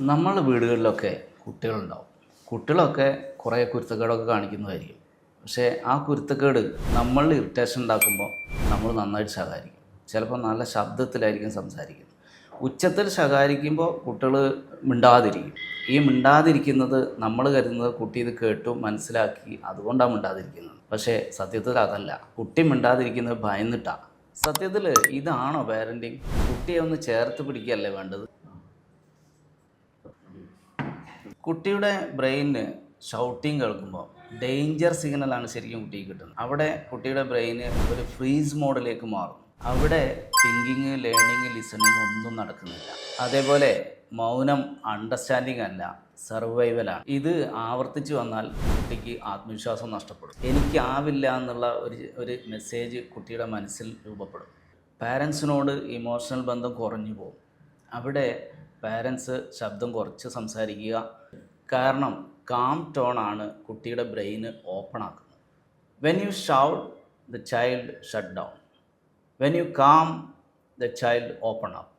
നമ്മൾ വീടുകളിലൊക്കെ കുട്ടികളുണ്ടാവും. കുട്ടികളൊക്കെ കുറേ കുരുത്തക്കേടൊക്കെ കാണിക്കുന്നതായിരിക്കും. പക്ഷേ ആ കുരുത്തക്കേട് നമ്മൾ ഇറിറ്റേഷൻ ഉണ്ടാക്കുമ്പോൾ നമ്മൾ നന്നായിട്ട് ശകാരിക്കും. ചിലപ്പോൾ നല്ല ശബ്ദത്തിലായിരിക്കും സംസാരിക്കുന്നത്. ഉച്ചത്തിൽ ശകാരിക്കുമ്പോൾ കുട്ടികൾ മിണ്ടാതിരിക്കും. ഈ മിണ്ടാതിരിക്കുന്നത് നമ്മൾ കരുതുന്നത് കുട്ടി ഇത് കേട്ടു മനസ്സിലാക്കി അതുകൊണ്ടാണ് മിണ്ടാതിരിക്കുന്നത്. പക്ഷേ സത്യത്തിൽ അതല്ല. കുട്ടി മിണ്ടാതിരിക്കുന്നത് ഭയന്നിട്ടാണ്. സത്യത്തിൽ ഇതാണോ പാരന്റിങ് കുട്ടിയെ ഒന്ന് ചേർത്ത് പിടിക്കുകയല്ലേ വേണ്ടത്? കുട്ടിയുടെ ബ്രെയിനിന് ഷൗട്ടിങ് കേൾക്കുമ്പോൾ ഡേഞ്ചർ സിഗ്നലാണ് ശരിക്കും കുട്ടിക്ക് കിട്ടുന്നത്. അവിടെ കുട്ടിയുടെ ബ്രെയിന് ഒരു ഫ്രീസ് മോഡിലേക്ക് മാറും. അവിടെ തിങ്കിങ് ലേണിങ് ലിസണിങ് ഒന്നും നടക്കുന്നില്ല. അതേപോലെ മൗനം അണ്ടർസ്റ്റാൻഡിങ് അല്ല സർവൈവലാണ് ഇത് ആവർത്തിച്ച് വന്നാൽ കുട്ടിക്ക് ആത്മവിശ്വാസം നഷ്ടപ്പെടും. എനിക്കാവില്ല എന്നുള്ള ഒരു ഒരു മെസ്സേജ് കുട്ടിയുടെ മനസ്സിൽ രൂപപ്പെടും. പാരൻസിനോട് ഇമോഷണൽ ബന്ധം കുറഞ്ഞു പോകും. അവിടെ പാരൻസ് ശബ്ദം കുറച്ച് സംസാരിക്കുക. കാരണം കാം ടോൺ ആണ് കുട്ടിയുടെ ബ്രെയിന് ഓപ്പൺ ആക്കുന്നത്. When you shout the child shut down when you calm the child open up